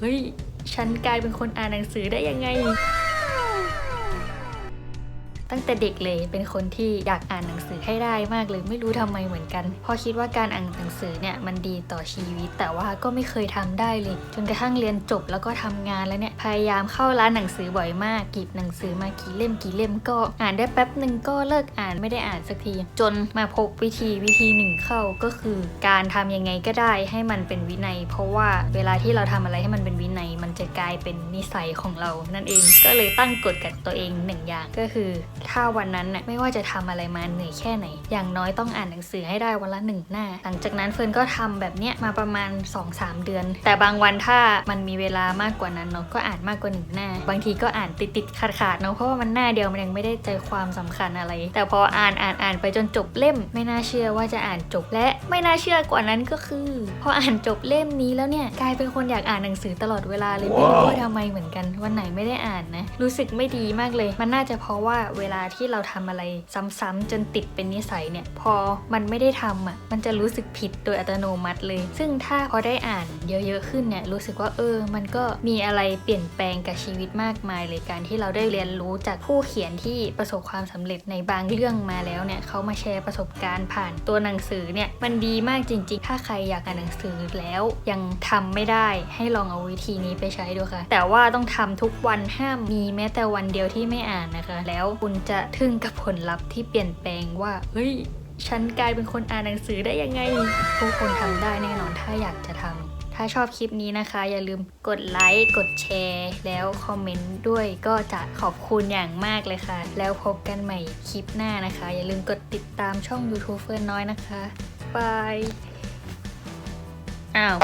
เฮ้ย ฉันกลายเป็นคนอ่านหนังสือได้ยังไง ตั้งแต่เด็กเลยเป็นคนที่อยากอ่านหนังสือให้ได้มากเลยไม่รู้ทำไมเหมือนกันพราะคิดว่าการอ่านหนังสือเนี่ยมันดีต่อชีวิต แต่ว่าก็ไม่เคยทำได้เลย จนกระทั่งเรียนจบแล้วก็ทำงานแล้วเนี่ยพยายามเข้าร้านหนังสือบ่อยมากกีบหนังสือมากี่เล่มกี่เล่มก็อ่านได้แป๊บหนึ่งก็เลิกอ่านไม่ได้อ่านสักที จนมาพบวิธีวิธีหนึ่งเข้าก็คือ การทำยังไงก็ได้ให้มันเป็นวินัย เพราะว่าเวลาที่เราทำอะไรให้มันเป็นวินัย มันจะกลายเป็นนิสัยของเรานั่นเองก็เลยตั้งกฎกับตัวเองหนึ่งอย่างก็คือถ้าวันนั้นน่ะไม่ว่าจะทำอะไรมาเหนื่อยแค่ไหน อย่างน้อยต้องอ่านหนังสือให้ได้วันละหนึ่งหน้า หลังจากนั้นเฟิร์นก็ทำแบบเนี้ยมาประมาณ 2-3 เดือน แต่บางวันถ้ามันมีเวลามากกว่านั้นเนาะก็อ่านมากกว่าหนึ่งหน้า บางทีก็อ่านติดติดขาดขาดๆเนาะเพราะว่ามันหน้าเดียวมันยังไม่ได้ใจความสำคัญอะไร แต่พออ่านอ่านอ่านไปจนจบเล่ม ไม่น่าเชื่อว่าจะอ่านจบและไม่น่าเชื่อกว่านั้นก็คือพออ่านจบเล่มนี้แล้วเนี่ยกลายเป็นคนอยากอ่านหนังสือตลอดเวลาเลยไม่รู้ว่าทำไมเหมือนกันวันไหนไม่ได้อ่านนะรู้สึกไม่ดีมากเลย มันน่าจะเพราะว่าเวลาที่เราทำอะไรซ้ำๆจนติดเป็นนิสัยเนี่ย พอมันไม่ได้ทำอะมันจะรู้สึกผิดโดยอัตโนมัติเลย ซึ่งถ้าพอได้อ่านเยอะๆขึ้นเนี่ยรู้สึกว่าเออ มันก็มีอะไรเปลี่ยนแปลงกับชีวิตมากมายเลยการที่เราได้เรียนรู้จากผู้เขียนที่ประสบความสำเร็จในบางเรื่องมาแล้วเนี่ยเขามาแชร์ประสบการณ์ผ่านตัวหนังสือเนี่ยมันดีมากจริง ๆ ถ้าใครอยากอ่านหนังสือแล้วยังทำไม่ได้ให้ลองเอาวิธีนี้ไปใช้ดูค่ะ แต่ว่าต้องทำทุกวันห้ามมีแม้แต่วันเดียวที่ไม่อ่านนะคะ แล้วคุณจะทึ่งกับผลลัพธ์ที่เปลี่ยนแปลงว่า เฮ้ย ฉันกลายเป็นคนอ่านหนังสือได้ยังไง ทุกคนทำได้แน่นอนถ้าอยากจะทำ ถ้าชอบคลิปนี้นะคะ อย่าลืมกดไลค์ กดแชร์ แล้วคอมเมนต์ด้วยก็จะขอบคุณอย่างมากเลยค่ะ แล้วพบกันใหม่คลิปหน้านะคะ อย่าลืมกดติดตามช่อง YouTube เฟิร์นน้อยนะคะบายอ้าว